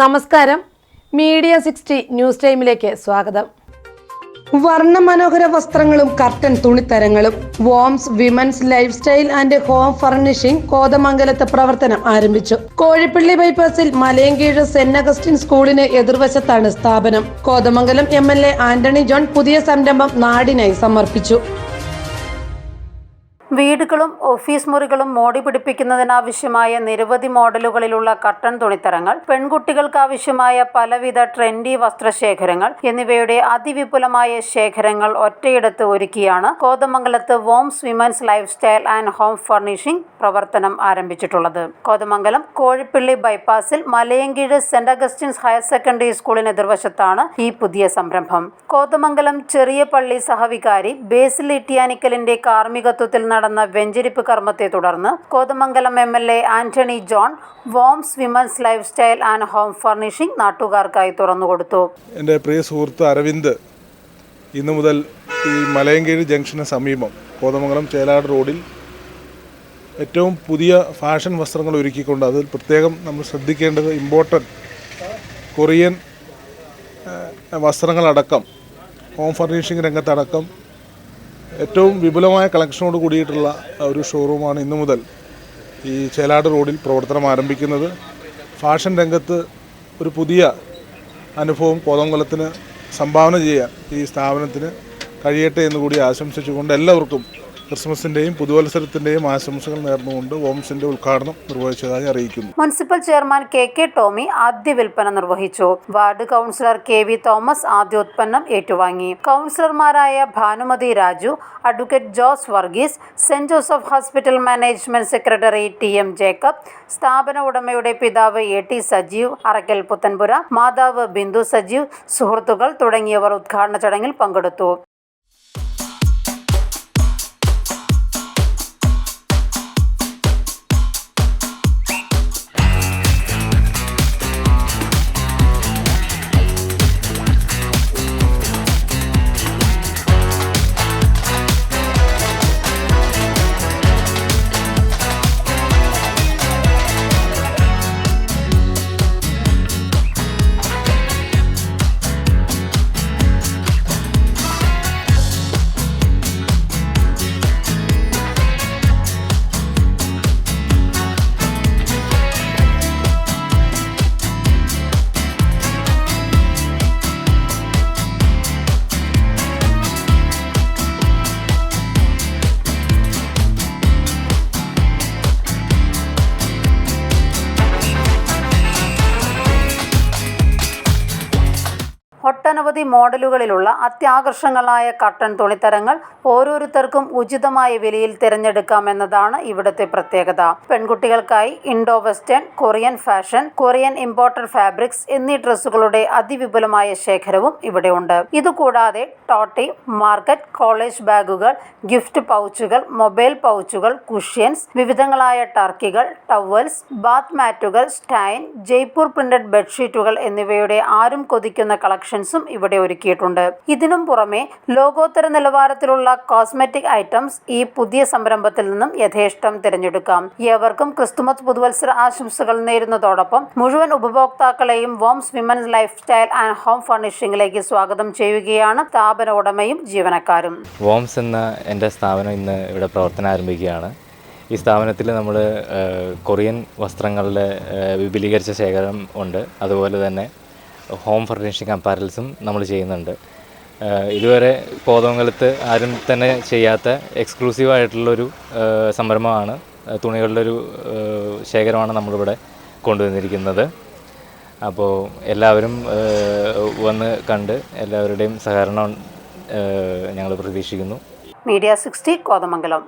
നമസ്കാരം. Media sixty news ടൈമിലേക്ക് സ്വാഗതം. വർണ മനോഹര വസ്ത്രങ്ങളും curtain തുണിത്തരങ്ങളും Woms women's life style and home furnishing കോതമംഗലത്ത് പ്രവർത്തനം ആരംഭിച്ചു. കോഴിപ്പള്ളി ബൈപ്പാസിൽ മലയങ്കീഴ് സെന്റ് അഗസ്റ്റിൻ സ്കൂളിന് എതിർവശത്താണ് സ്ഥാപനം. കോതമംഗലം എം ആന്റണി ജോൺ പുതിയ സംരംഭം നാടിനായി സമർപ്പിച്ചു. വീടുകളും ഓഫീസ് മുറികളും മോടി പിടിപ്പിക്കുന്നതിനാവശ്യമായ നിരവധി മോഡലുകളിലുള്ള കട്ടൺ തുണിത്തരങ്ങൾ പെൺകുട്ടികൾക്കാവശ്യമായ പലവിധ ട്രെൻഡി വസ്ത്രശേഖരങ്ങൾ എന്നിവയുടെ അതിവിപുലമായ ശേഖരങ്ങൾ ഒറ്റയിടത്ത് ഒരുക്കിയാണ് കോതമംഗലത്ത് Woms women's life style and home furnishing പ്രവർത്തനം ആരംഭിച്ചിട്ടുള്ളത്. Kothamangalam Kozhippally ബൈപ്പാസിൽ Malayankeezh saint Augustine's higher secondary സ്കൂളിന് എതിർവശത്താണ് ഈ പുതിയ സംരംഭം. കോതമംഗലം ചെറിയ പള്ളി സഹവികാരി ബേസിൽ ഇട്ടിയാനിക്കലിന്റെ കാർമ്മികത്വത്തിൽ നടന്ന വെഞ്ചരിപ്പ് കർമ്മത്തെ തുടർന്ന് Kothamangalam M L A Antony John Woms women's life style and home furnishing നാട്ടുകാർക്കായി തുറന്നുകൊടുത്തു. എന്റെ പ്രിയ സുഹൃത്ത് അരവിന്ദ് ഇന്നു മുതൽ ഈ മലയങ്കേഴി ജംഗ്ഷന് സമീപം കോതമംഗലം ചേലാട് റോഡിൽ ഏറ്റവും പുതിയ ഫാഷൻ വസ്ത്രങ്ങൾ ഒരുക്കിക്കൊണ്ട് അതിൽ പ്രത്യേകം നമ്മൾ ശ്രദ്ധിക്കേണ്ടത് ഇമ്പോർട്ടന്റ് കൊറിയൻ വസ്ത്രങ്ങളടക്കം ഹോം ഫർണിഷിംഗ് രംഗത്തടക്കം ഏറ്റവും വിപുലമായ കളക്ഷനോട് കൂടിയിട്ടുള്ള ഒരു ഷോറൂമാണ് ഇന്നു മുതൽ ഈ ചേലാട് റോഡിൽ പ്രവർത്തനം ആരംഭിക്കുന്നത്. ഫാഷൻ രംഗത്ത് ഒരു പുതിയ അനുഭവം കോതംകുളത്തിന് സംഭാവന ചെയ്യാൻ ഈ സ്ഥാപനത്തിന് കഴിയട്ടെ എന്ന് കൂടി ആശംസിച്ചുകൊണ്ട് എല്ലാവർക്കും ക്രിസ്മസിന്റെയും പുതുവത്സരത്തിന്റെയും ആശംസകൾ നേർന്നുകൊണ്ട് ഓംസിന്റെ ഉദ്ഘാടനം നിർവഹിച്ചതായി അറിയിക്കുന്നു. Municipal chairman K K Tomy ആദ്യ വിൽപ്പന നിർവഹിച്ചു. Ward councillor K V Thomas ആദ്യോത്പന്നം ഏറ്റുവാങ്ങി. കൗൺസിലർമാരായ Bhanumathi Raju advocate Jose Varghese saint Joseph hospital management secretary T M Jacob സ്ഥാപന ഉടമയുടെ പിതാവ് എ ടി സജീവ് അറക്കൽ പുത്തൻപുര മാതാവ് ബിന്ദു സജീവ് സുഹൃത്തുക്കൾ തുടങ്ങിയവർ ഉദ്ഘാടന ചടങ്ങിൽ പങ്കെടുത്തു. ഒട്ടനവധി മോഡലുകളിലുള്ള അത്യാകർഷങ്ങളായ കട്ടൺ തുണിത്തരങ്ങൾ ഓരോരുത്തർക്കും ഉചിതമായ വിലയിൽ തിരഞ്ഞെടുക്കാമെന്നതാണ് ഇവിടുത്തെ പ്രത്യേകത. പെൺകുട്ടികൾക്കായി Indo western Korean fashion Korean imported fabrics എന്നീ ഡ്രസ്സുകളുടെ അതിവിപുലമായ ശേഖരവും ഇവിടെയുണ്ട്. ഇതുകൂടാതെ ടോട്ടി മാർക്കറ്റ് കോളേജ് ബാഗുകൾ ഗിഫ്റ്റ് പൗച്ചുകൾ മൊബൈൽ പൗച്ചുകൾ കുഷ്യൻസ് വിവിധങ്ങളായ ടർക്കികൾ ടവൽസ് ബാത്ത് മാറ്റുകൾ സ്റ്റൈൻ ജയ്പൂർ പ്രിന്റഡ് ബെഡ്ഷീറ്റുകൾ എന്നിവയുടെ ആരും കൊതിക്കുന്ന കളക്ഷൻസും ഇവിടെ ഒരുക്കിയിട്ടുണ്ട്. ഇതിനും പുറമെ ലോകോത്തര നിലവാരത്തിലുള്ള കോസ്മെറ്റിക് ഐറ്റംസ് ഈ പുതിയ സംരംഭത്തിൽ നിന്നും യഥേഷ്ടം തിരഞ്ഞെടുക്കാം. ഏവർക്കും ക്രിസ്തുമസ് പുതുവത്സര ആശംസകൾ നേരുന്നതോടൊപ്പം മുഴുവൻ ഉപഭോക്താക്കളെയും Woms women's life style and home ഫർണിഷിംഗിലേക്ക് സ്വാഗതം ചെയ്യുകയാണ് സ്ഥാപന ഉടമയും ജീവനക്കാരും. വോംസ് എന്ന എന്റെ സ്ഥാപനം ഇന്ന് ഇവിടെ പ്രവർത്തനം ആരംഭിക്കുകയാണ്. ഈ സ്ഥാപനത്തിൽ നമ്മൾ കൊറിയൻ വസ്ത്രങ്ങളുടെ വിപുലീകരിച്ച ശേഖരം ഉണ്ട്. അതുപോലെ തന്നെ ഹോം ഫർണിഷിംഗ് അപ്പാരൽസും നമ്മൾ ചെയ്യുന്നുണ്ട്. ഇതുവരെ കോതമംഗലത്ത് ആരും തന്നെ ചെയ്യാത്ത എക്സ്ക്ലൂസീവ് ആയിട്ടുള്ളൊരു സംരംഭമാണ് തുണികളുടെ ഒരു ശേഖരമാണ് നമ്മളിവിടെ കൊണ്ടുവന്നിരിക്കുന്നത്. അപ്പോൾ എല്ലാവരും വന്ന് കണ്ട് എല്ലാവരുടെയും സഹകരണം ഞങ്ങൾ പ്രതീക്ഷിക്കുന്നു. Media sixty Kothamangalam.